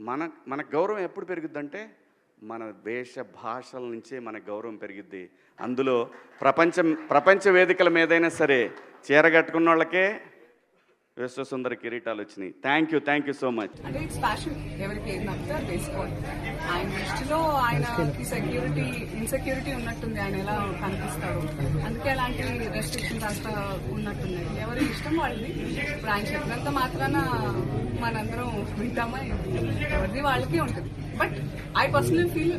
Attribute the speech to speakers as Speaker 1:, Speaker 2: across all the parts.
Speaker 1: మన మన గౌరవం ఎప్పుడు పెరుగుద్దంటే మన వేష భాషల నుంచే మన గౌరవం పెరిగిద్ది. అందులో ప్రపంచం ప్రపంచ వేదికల మీదైనా సరే చీర కట్టుకున్న వాళ్ళకే విశ్వసుందర కిరీటాలు వచ్చినాయి. Thank you thank you so much
Speaker 2: అంటే ఇట్స్ ప్యాషన్ ఎవరికి ఏది నచ్చితే అది ఆయన దృష్టిలో ఆయనకి సెక్యూరిటీ ఇన్సెక్యూరిటీ ఉన్నట్టుంది ఆయన ఎలా కనిపిస్తారు అందుకే అలాంటి రెస్ట్రిక్షన్స్ అంతా ఉన్నట్టున్నాయి. ఎవరి ఇష్టం వాళ్ళది? ఇప్పుడు ఆయన చెప్పినంత మాత్రాన మనందరం వింటామా ఎవరిది వాళ్ళకే ఉంటుంది. But I personal feel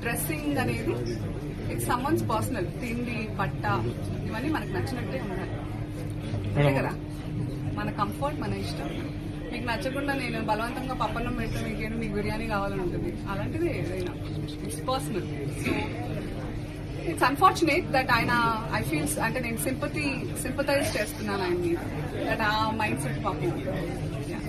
Speaker 2: dressing అనేది ఇట్స్ సమ్మన్స్ పర్సనల్ తిండి బట్ట ఇవన్నీ మనకు నచ్చినట్టే ఉండాలి. అంతే కదా? మన కంఫర్ట్ మన ఇష్టం. మీకు నచ్చకుండా నేను బలవంతంగా పప్పన్నం పెడితే మీకేమో మీకు బిర్యానీ కావాలని ఉంటుంది. అలాంటిది ఏదైనా. It's personal so it's unfortunate that ఆయన ఐ ఫీల్స్ అంటే నేను సింపతి సింపతైజ్ చేస్తున్నాను ఆయన్ని. దట్ ఆ మైండ్ సెట్ పాపం.